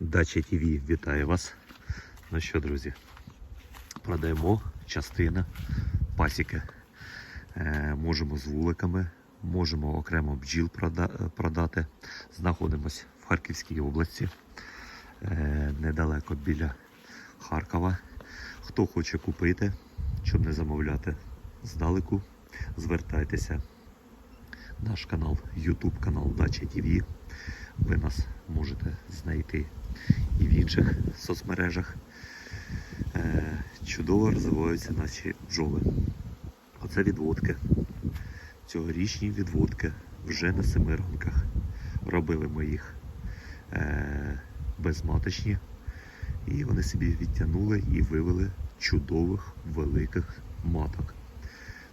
Дача ТВ вітає вас. Ну що, друзі, продаємо частина пасіки. Е, можемо з вуликами, можемо окремо бджіл прода- продати. Знаходимось в Харківській області, е, недалеко біля Харкова. Хто хоче купити, щоб не замовляти здалеку, звертайтеся. Наш канал, YouTube канал Дача ТВ. Ви нас можете знайти і в інших соцмережах. Е, чудово розвиваються наші бджоли. Оце відводки. Цьогорічні відводки вже на семирганках. Робили ми їх е, безматочні. І вони собі відтягнули і вивели чудових великих маток.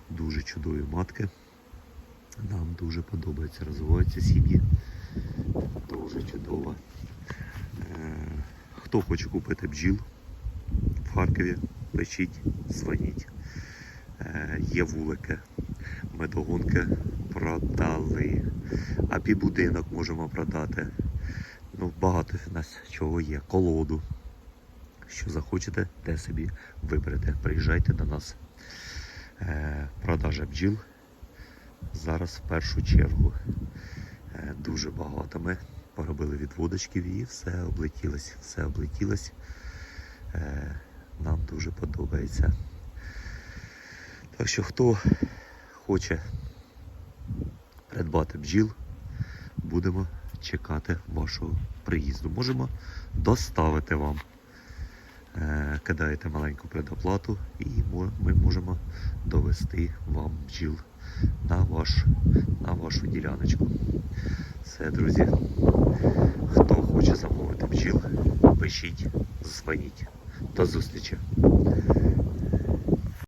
Дуже чудові матки. Нам дуже подобається, розвиваються сім'ї. Дуже чудово. Е, Хто хоче купити бджіл в Харкові, пишіть, дзвоніть. Е, Є вулики, медогонки продали. А під будинок можемо продати. Ну, багато в нас чого є. Колоду. Що захочете, те собі виберете. Приїжджайте до нас. Е, Продажа бджіл зараз в першу чергу. Е, Дуже багато ми поробили відводочків і все облетілось, все облетілось. Е, Нам дуже подобається. Так що хто хоче придбати бджіл, будемо чекати вашого приїзду. Можемо доставити вам. Е, Кидаєте маленьку предоплату і ми можемо довести вам бджіл на, ваш, на вашу діляночку. Все, друзі. Хто хоче замовити бджіл, пишіть, дзвоніть. До зустрічі.